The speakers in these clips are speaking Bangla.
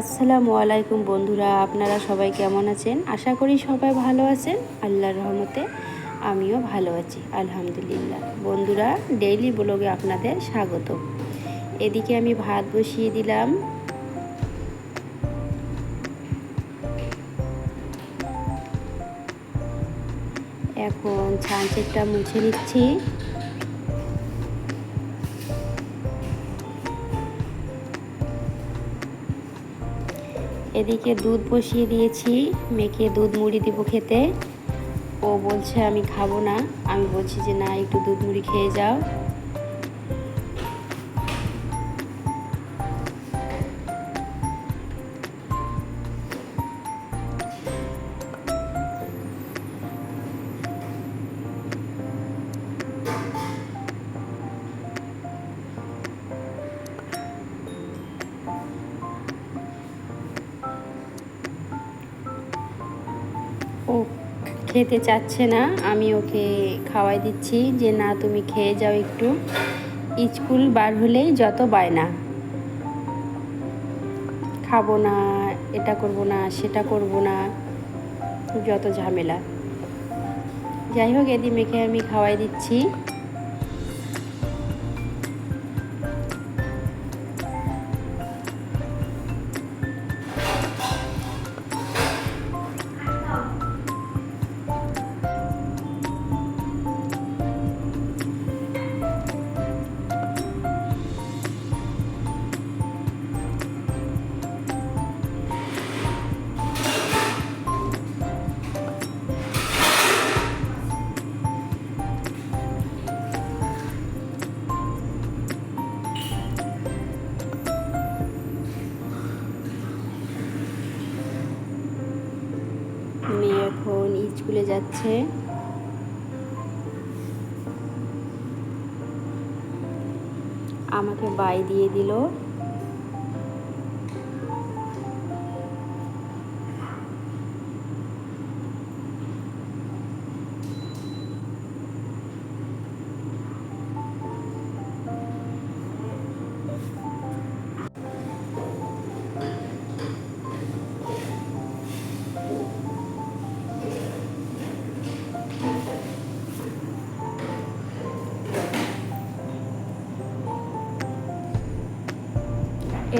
আসসালামু আলাইকুম বন্ধুরা, আপনারা সবাই কেমন আছেন? আশা করি সবাই ভালো আছেন। আল্লাহর রহমতে আমিও ভালো আছি, আলহামদুলিল্লাহ। বন্ধুরা ডেইলি ব্লগে আপনাদের স্বাগত। এদিকে আমি ভাত বসিয়ে দিলাম। এখন ছাঁচেরটা মুছে নিচ্ছি। এদিকে দুধ বসিয়ে দিয়েছি, মেখে দুধ মুড়ি দিব খেতে। ও বলছে, আমি খাব না। আমি বলছি যে, না, একটু দুধ মুড়ি খেয়ে যাও। খেতে চাচ্ছে না, আমি ওকে খাওয়াই দিচ্ছি যে, না, তুমি খেয়ে যাও একটু। স্কুল বার হলেই যত বায় না। খাব না, এটা করব না, সেটা করব না, যত ঝামেলা। যাই হোক এদি মেখে আমি খাওয়াই দিচ্ছি। এখন স্কুলে যাচ্ছে। আমাকে বাই দিয়ে দিল।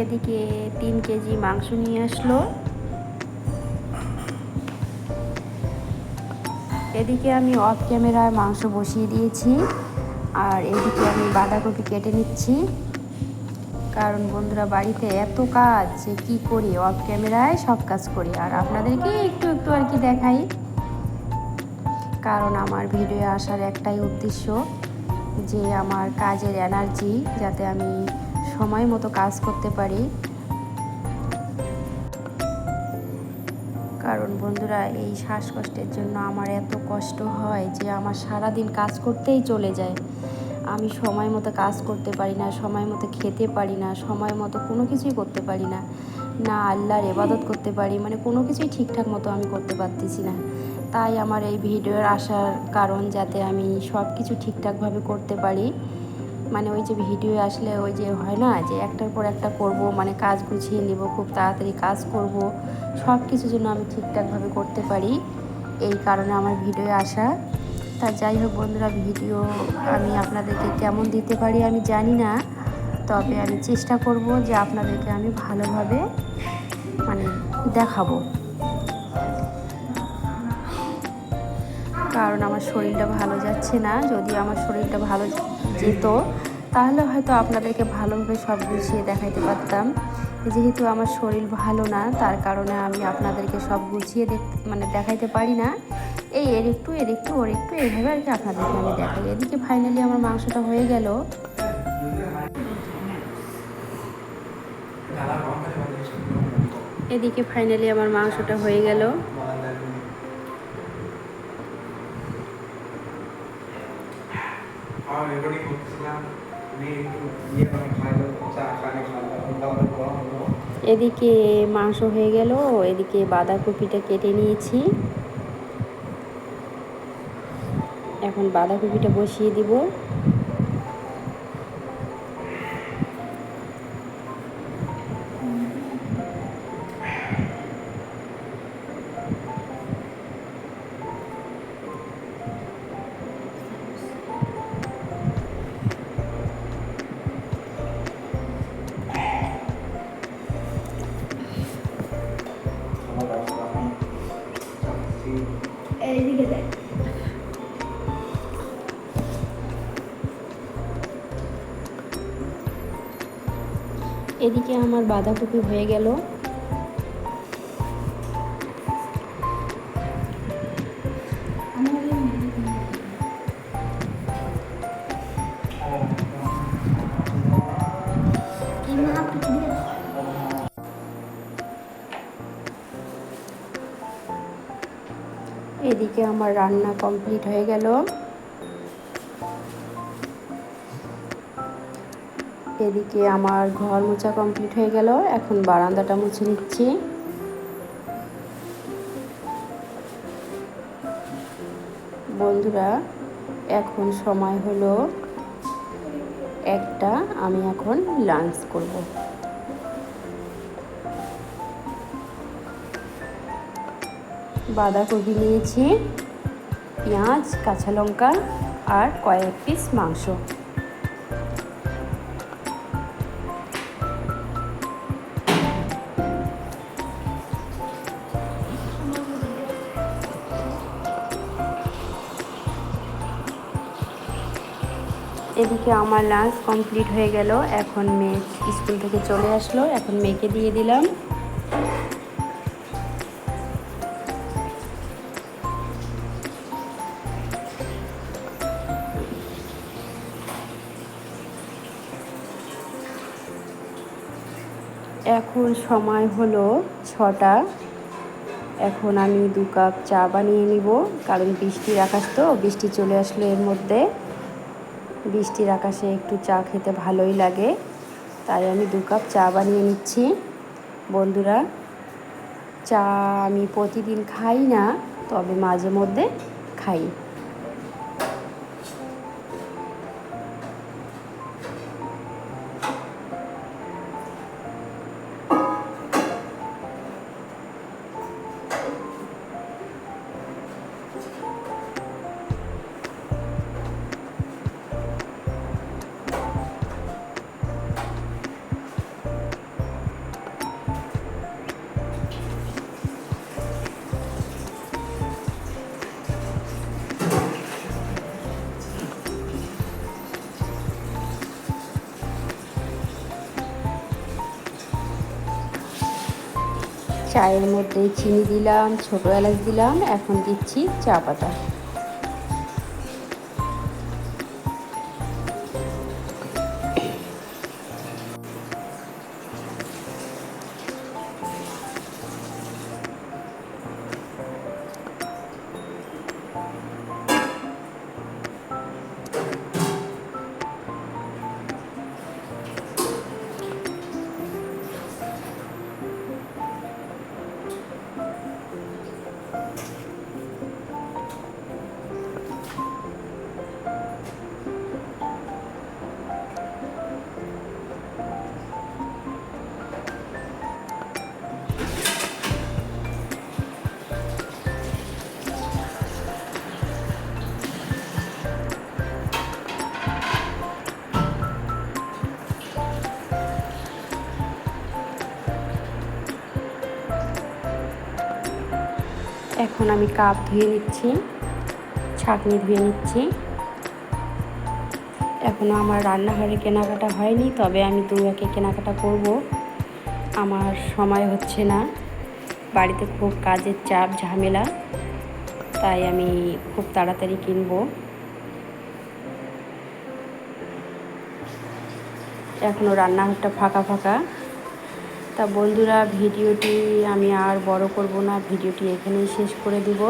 এদিকে তিন কেজি মাংস নিয়ে আসলো। এদিকে আমি অফ ক্যামেরায় মাংস বসিয়ে দিয়েছি, আর এদিকে আমি বাঁধাকপি কেটে নিচ্ছি। কারণ বন্ধুরা, বাড়িতে এত কাজ, যে কী করি অফ ক্যামেরায় সব কাজ করি। আর আপনাদেরকে একটু একটু আর কি দেখাই। কারণ আমার ভিডিও আসার একটাই উদ্দেশ্য, যে আমার কাজের এনার্জি যাতে আমি সময় মতো কাজ করতে পারি। কারণ বন্ধুরা, এই শ্বাসকষ্টের জন্য আমার এত কষ্ট হয় যে আমার সারা দিন কাজ করতেই চলে যায়। আমি সময় মতো কাজ করতে পারি না, সময় মতো খেতে পারি না, সময় মতো কোনো কিছুই করতে পারি না। না আল্লাহর এবাদত করতে পারি মানে কোনো কিছুই ঠিকঠাক মতো আমি করতে পারতেছি না। তাই আমার এই ভিডিওর আসার কারণ যাতে আমি সব কিছু ঠিকঠাকভাবে করতে পারি। মানে ওই যে ভিডিও আসলে ওই যে হয় না যে একটার পর একটা করব মানে কাজ গুছিয়ে নিব, খুব তাড়াতাড়ি কাজ করব সব কিছু যেন আমি ঠিকঠাকভাবে করতে পারি। এই কারণে আমার ভিডিও আসা। তা যাই হোক বন্ধুরা ভিডিও আমি আপনাদেরকে কেমন দিতে পারি আমি জানি না, তবে আমি চেষ্টা করব যে আপনাদেরকে আমি ভালোভাবে মানে দেখাবো। কারণ আমার শরীরটা ভালো যাচ্ছে না, যদি আমার শরীরটা ভালো যেত, তাহলে হয়তো আপনাদেরকে ভালোভাবে সব গুছিয়ে দেখাইতে পারতাম। যেহেতু আমার শরীর ভালো না, তার কারণে আমি আপনাদেরকে সব গুছিয়ে দেখ মানে দেখাইতে পারি না। এই এর একটু এর একটু, ওর একটু, এইভাবে আর কি আপনাদেরকে আমি দেখাই। এদিকে ফাইনালি আমার মাংসটা হয়ে গেল। এদিকে ফাইনালি আমার মাংসটা হয়ে গেল। এদিকে মাংস হয়ে গেল এদিকে বাঁধাকপিটা কেটে নিয়েছি। এখন বাঁধাকপিটা বসিয়ে দিব। এদিকে আমার বাঁধাকপি হয়ে গেল। এদিকে আমার রান্না কমপ্লিট হয়ে গেল। এদিকে আমার ঘর মোছা কমপ্লিট হয়ে গেল। এখন বারান্দাটা মুছে নিচ্ছি। বন্ধুরা, এখন সময় হলো একটা। আমি এখন লাঞ্চ করব। বাঁধাকপি নিয়েছি, পেঁয়াজ, কাঁচা লঙ্কা আর কয়েক পিস মাংস। এদিকে আমার লাঞ্চ কমপ্লিট হয়ে গেল। এখন মেয়ে স্কুল থেকে চলে আসলো। এখন মেয়েকে দিয়ে দিলাম। এখন সময় হলো ছটা। এখন আমি দু কাপ চা বানিয়ে নিব, কারণ বৃষ্টির আকাশ তো, বৃষ্টি চলে আসলো এর মধ্যে। বৃষ্টির আকাশে একটু চা খেতে ভালোই লাগে। তাই আমি দু কাপ চা বানিয়ে নিচ্ছি। বন্ধুরা, চা আমি প্রতিদিন খাই না, তবে মাঝে মধ্যে খাই। চায়ের মধ্যে চিনি দিলাম ছোটো এলাচ দিলাম এখন দিচ্ছি চা পাতা। এখন আমি কাপ ধুয়ে নিচ্ছি, ছাঁকনি ধুয়ে নিচ্ছি। এখনও আমার রান্নাঘরে কেনাকাটা হয়নি, তবে আমি দু একে কেনাকাটা করব। আমার সময় হচ্ছে না, বাড়িতে খুব কাজের চাপ, ঝামেলা, তাই আমি খুব তাড়াতাড়ি কিনবো। এখনও রান্নাঘরটা ফাঁকা ফাঁকা। তা বন্ধুরা, ভিডিওটি আমি আর বড় করব না, ভিডিওটি এখানেই শেষ করে দিব।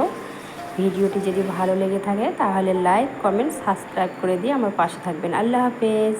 ভিডিওটি যদি ভালো লেগে থাকে, তাহলে লাইক কমেন্ট সাবস্ক্রাইব করে দিয়ে আমার পাশে থাকবেন। আল্লাহ হাফেজ।